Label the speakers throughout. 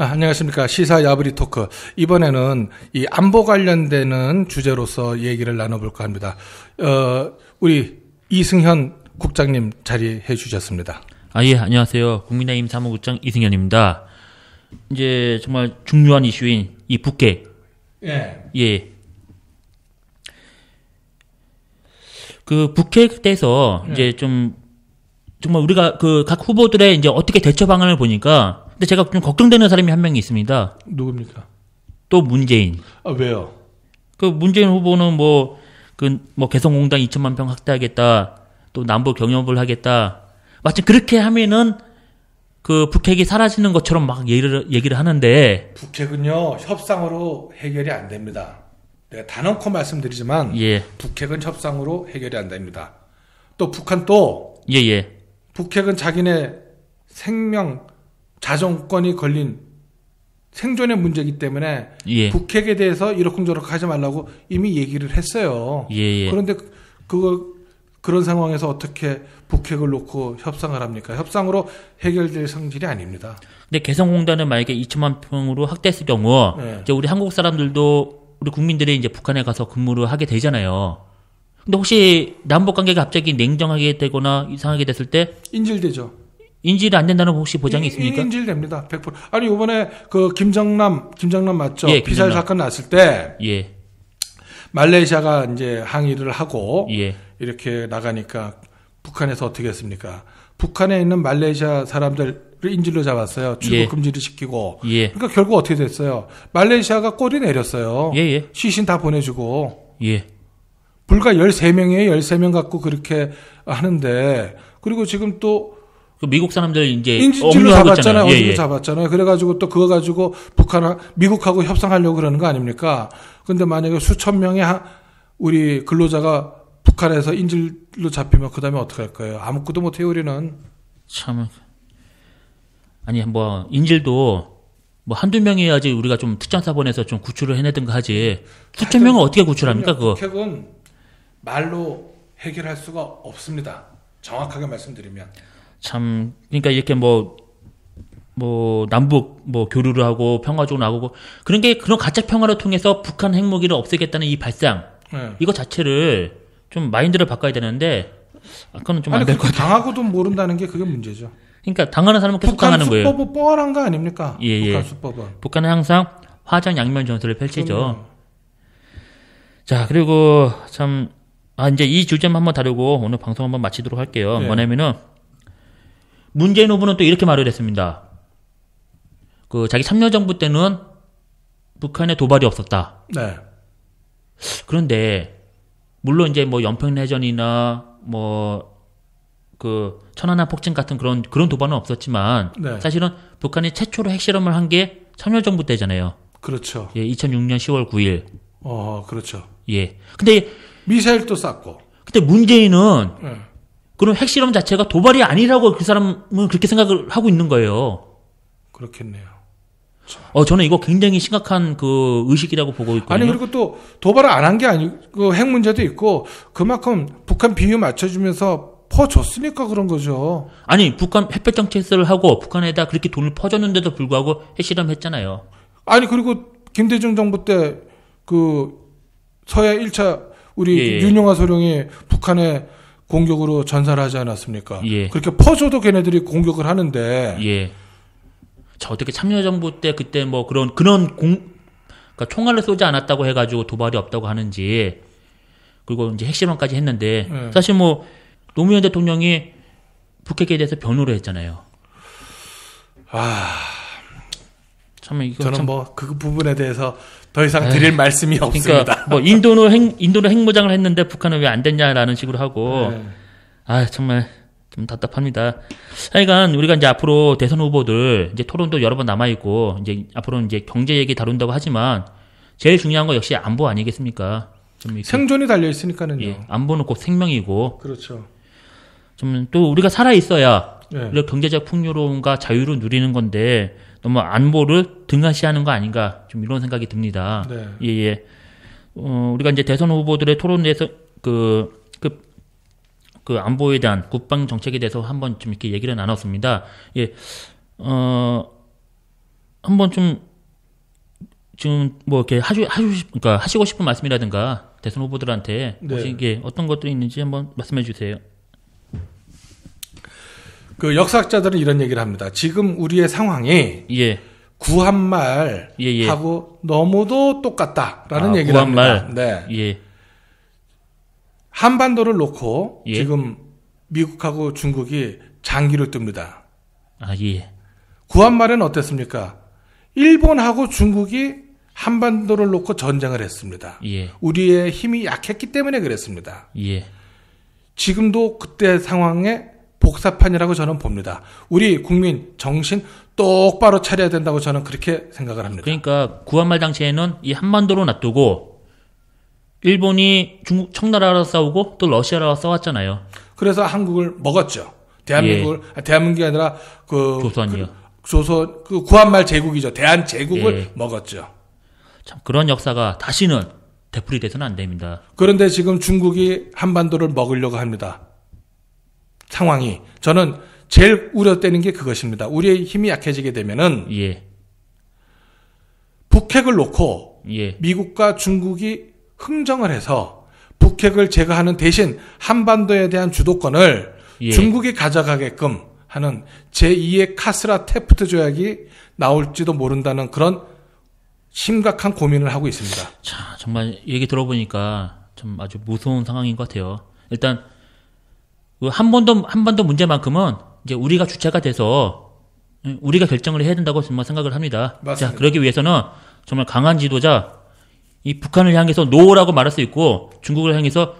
Speaker 1: 아, 안녕하십니까. 시사 야브리 토크. 이번에는 이 안보 관련되는 주제로서 얘기를 나눠볼까 합니다. 어, 우리 이승현 국장님 자리해 주셨습니다.
Speaker 2: 아, 예, 안녕하세요. 국민의힘 사무국장 이승현입니다. 이제 정말 중요한 이슈인 이 북핵.
Speaker 1: 예.
Speaker 2: 예. 그 북핵에 대해서
Speaker 1: 예.
Speaker 2: 이제 좀 정말 우리가 그 각 후보들의 이제 어떻게 대처 방안을 보니까 근데 제가 좀 걱정되는 사람이 한 명이 있습니다.
Speaker 1: 누굽니까?
Speaker 2: 또 문재인.
Speaker 1: 아, 왜요?
Speaker 2: 그 문재인 후보는 뭐 그뭐 개성공단 2천만 평 확대하겠다. 또 남북 경협을 하겠다. 마치 그렇게 하면은 그 북핵이 사라지는 것처럼 막 얘기를 얘기를 하는데
Speaker 1: 북핵은요, 협상으로 해결이 안 됩니다. 내가 단언코 말씀드리지만,
Speaker 2: 예.
Speaker 1: 북핵은 협상으로 해결이 안 됩니다. 또 북한 또,
Speaker 2: 예, 예.
Speaker 1: 북핵은 자기네 생명, 자정권이 걸린 생존의 문제이기 때문에
Speaker 2: 예.
Speaker 1: 북핵에 대해서 이러쿵저러쿵 하지 말라고 이미 얘기를 했어요.
Speaker 2: 예, 예.
Speaker 1: 그런데 그- 그거 그런 상황에서 어떻게 북핵을 놓고 협상을 합니까? 협상으로 해결될 성질이 아닙니다.
Speaker 2: 근데 개성공단을 만약에 2천만 평으로 확대했을 경우
Speaker 1: 네.
Speaker 2: 이제 우리 한국 사람들도 우리 국민들이 이제 북한에 가서 근무를 하게 되잖아요. 근데 혹시 남북 관계가 갑자기 냉정하게 되거나 이상하게 됐을 때
Speaker 1: 인질되죠.
Speaker 2: 인질이 안 된다는 혹시 보장이
Speaker 1: 인-
Speaker 2: 있습니까?
Speaker 1: 인 질됩니다. 100%. 아니 이번에 그 김정남 김정남 맞죠?
Speaker 2: 예,
Speaker 1: 피살
Speaker 2: 김정남.
Speaker 1: 사건 났을 때
Speaker 2: 예.
Speaker 1: 말레이시아가 이제 항의를 하고
Speaker 2: 예.
Speaker 1: 이렇게 나가니까 북한에서 어떻게 했습니까? 북한에 있는 말레이시아 사람들을 인질로 잡았어요. 출국
Speaker 2: 예.
Speaker 1: 금지를 시키고.
Speaker 2: 예.
Speaker 1: 그러니까 결국 어떻게 됐어요? 말레이시아가 꼬리 내렸어요.
Speaker 2: 예, 예.
Speaker 1: 시신 다 보내주고.
Speaker 2: 예.
Speaker 1: 불과 13명이에요. 13명 갖고 그렇게 하는데. 그리고 지금
Speaker 2: 또그 미국 사람들 이제
Speaker 1: 인질로 잡았잖아요.
Speaker 2: 있잖아요. 예,
Speaker 1: 어디로
Speaker 2: 예.
Speaker 1: 잡았잖아요. 그래가지고 또 그거 가지고 북한, 미국하고 협상하려고 그러는 거 아닙니까? 근데 만약에 수천 명의 하- 우리 근로자가 북한에서 인질로 잡히면 그 다음에 어떻게 할 거예요? 아무것도 못해요, 우리는.
Speaker 2: 참 아니 뭐 인질도 뭐 한두 명이어야지 우리가 좀 특전사본에서 좀 구출을 해내든가 하지 수천 명을 어떻게 구출합니까 그거
Speaker 1: 북핵은 말로 해결할 수가 없습니다. 정확하게 말씀드리면.
Speaker 2: 참 그러니까 이렇게 뭐뭐 남북 뭐 교류를 하고 평화적으로 나오고 그런 게 그런 가짜 평화를 통해서 북한 핵무기를 없애겠다는 이 발상
Speaker 1: 네.
Speaker 2: 이거 자체를 좀 마인드를 바꿔야 되는데 아까는 좀 안 될 것 같아요.
Speaker 1: 당하고도 모른다는 게 그게 문제죠.
Speaker 2: 그러니까 당하는 사람은 계속
Speaker 1: 북한
Speaker 2: 당하는 거예요.
Speaker 1: 수법은 뻔한 거 아닙니까?
Speaker 2: 예, 예.
Speaker 1: 북한 수법은.
Speaker 2: 북한은 항상 화정 양면 전술을 펼치죠.
Speaker 1: 그럼요.
Speaker 2: 자, 그리고 참, 아, 이제 이 주제만 한번 다루고 오늘 방송 한번 마치도록 할게요.
Speaker 1: 네.
Speaker 2: 뭐냐면은, 문재인 후보는 또 이렇게 말을 했습니다. 그, 자기 참여 정부 때는 북한에 도발이 없었다.
Speaker 1: 네.
Speaker 2: 그런데, 물론 이제 뭐 연평내전이나 뭐, 그, 천안함 폭증 같은 그런, 그런 도발은 없었지만,
Speaker 1: 네.
Speaker 2: 사실은 북한이 최초로 핵실험을 한 게 참여정부 때잖아요.
Speaker 1: 그렇죠.
Speaker 2: 예, 2006년 10월 9일.
Speaker 1: 어, 그렇죠.
Speaker 2: 예. 근데,
Speaker 1: 미사일도 쐈고.
Speaker 2: 근데 문재인은
Speaker 1: 네.
Speaker 2: 그런 핵실험 자체가 도발이 아니라고 그 사람은 그렇게 생각을 하고 있는 거예요.
Speaker 1: 그렇겠네요.
Speaker 2: 어, 저는 이거 굉장히 심각한 그 의식이라고 보고 있거든요.
Speaker 1: 아니 그리고 또 도발을 안 한 게 아니고 핵 문제도 있고 그만큼 북한 비유 맞춰주면서 퍼줬으니까 그런 거죠.
Speaker 2: 아니, 북한 햇볕 정책을 하고 북한에다 그렇게 돈을 퍼줬는데도 불구하고 핵실험 했잖아요.
Speaker 1: 아니 그리고 김대중 정부 때 그 서해 1차 우리
Speaker 2: 예, 예.
Speaker 1: 윤영아 소령이 북한에 공격으로 전사를 하지 않았습니까?
Speaker 2: 예.
Speaker 1: 그렇게 퍼줘도 걔네들이 공격을 하는데
Speaker 2: 예. 자, 어떻게 참여정부 때 그때 뭐 그런, 그런 공, 그러니까 총알을 쏘지 않았다고 해가지고 도발이 없다고 하는지, 그리고 이제 핵실험까지 했는데,
Speaker 1: 네.
Speaker 2: 사실 뭐, 노무현 대통령이 북핵에 대해서 변호를 했잖아요.
Speaker 1: 아
Speaker 2: 참, 이거
Speaker 1: 저는 참뭐그 부분에 대해서 더 이상 드릴 말씀이 없습니다.
Speaker 2: 그러니까 뭐 인도는 핵 인도는 핵무장을 했는데 북한은 왜 안 됐냐라는 식으로 하고
Speaker 1: 네.
Speaker 2: 아 정말 좀 답답합니다. 하여간 우리가 이제 앞으로 대선 후보들 이제 토론도 여러 번 남아 있고 이제 앞으로 이제 경제 얘기 다룬다고 하지만 제일 중요한 거 역시 안보 아니겠습니까? 좀
Speaker 1: 생존이 달려 있으니까는요.
Speaker 2: 예, 안보는 꼭 생명이고
Speaker 1: 그렇죠.
Speaker 2: 좀 또 우리가 살아 있어야
Speaker 1: 네.
Speaker 2: 우리가 경제적 풍요로움과 자유를 누리는 건데 너무 안보를 등한시하는 거 아닌가 좀 이런 생각이 듭니다.
Speaker 1: 네.
Speaker 2: 예, 예. 어, 우리가 이제 대선 후보들의 토론에서 그, 그, 그 안보에 대한 국방 정책에 대해서 한번 좀 이렇게 얘기를 나눴습니다. 예. 어, 한번 좀 지금 뭐 이렇게 하시 하시 그러니까 하시고 싶은 말씀이라든가 대선 후보들한테
Speaker 1: 네.
Speaker 2: 혹시 이게 어떤 것들이 있는지 한번 말씀해 주세요.
Speaker 1: 그 역사학자들은 이런 얘기를 합니다. 지금 우리의 상황이
Speaker 2: 예,
Speaker 1: 구한말하고
Speaker 2: 예, 예.
Speaker 1: 너무도 똑같다라는
Speaker 2: 아,
Speaker 1: 얘기를
Speaker 2: 구한말.
Speaker 1: 합니다. 네.
Speaker 2: 예,
Speaker 1: 한반도를 놓고
Speaker 2: 예.
Speaker 1: 지금 미국하고 중국이 장기를 뜹니다.
Speaker 2: 아 예,
Speaker 1: 구한말은 어땠습니까? 일본하고 중국이 한반도를 놓고 전쟁을 했습니다.
Speaker 2: 예,
Speaker 1: 우리의 힘이 약했기 때문에 그랬습니다.
Speaker 2: 예,
Speaker 1: 지금도 그때 상황에 복사판이라고 저는 봅니다. 우리 국민 정신 똑바로 차려야 된다고 저는 그렇게 생각을 합니다.
Speaker 2: 그러니까 구한말 당시에는 이 한반도로 놔두고 일본이 중국 청나라와 싸우고 또 러시아랑 싸웠잖아요.
Speaker 1: 그래서 한국을 먹었죠. 대한민국을 아, 대한민국이 아니라 그
Speaker 2: 예. 조선이요.
Speaker 1: 그 조선 그 구한말 제국이죠. 대한 제국을
Speaker 2: 예.
Speaker 1: 먹었죠.
Speaker 2: 참 그런 역사가 다시는 되풀이 돼서는 안 됩니다.
Speaker 1: 그런데 지금 중국이 한반도를 먹으려고 합니다. 상황이 저는 제일 우려되는 게 그것입니다. 우리의 힘이 약해지게 되면은
Speaker 2: 예,
Speaker 1: 북핵을 놓고
Speaker 2: 예,
Speaker 1: 미국과 중국이 흥정을 해서 북핵을 제거하는 대신 한반도에 대한 주도권을
Speaker 2: 예.
Speaker 1: 중국이 가져가게끔 하는 제2의 카스라 테프트 조약이 나올지도 모른다는 그런 심각한 고민을 하고 있습니다.
Speaker 2: 자, 정말 얘기 들어보니까 좀 아주 무서운 상황인 것 같아요. 일단 그 한반도 한반도 문제만큼은 이제 우리가 주체가 돼서 음, 우리가 결정을 해야 된다고 정말 생각을 합니다.
Speaker 1: 맞습니다.
Speaker 2: 자, 그러기 위해서는 정말 강한 지도자 이 북한을 향해서 노라고 말할 수 있고 중국을 향해서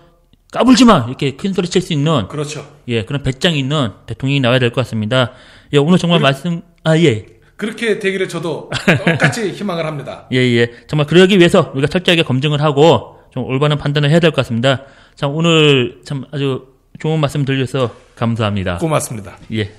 Speaker 2: 까불지 마 이렇게 큰 소리 칠 수 있는
Speaker 1: 그렇죠.
Speaker 2: 예 그런 배짱 있는 대통령이 나와야 될 것 같습니다. 예 오늘 정말 말씀 아 예.
Speaker 1: 그렇게 되기를 저도 똑같이 희망을 합니다.
Speaker 2: 예, 예. 정말 그러기 위해서 우리가 철저하게 검증을 하고 좀 올바른 판단을 해야 될 것 같습니다. 참, 오늘 참 아주 좋은 말씀 들려서 감사합니다.
Speaker 1: 고맙습니다.
Speaker 2: 예.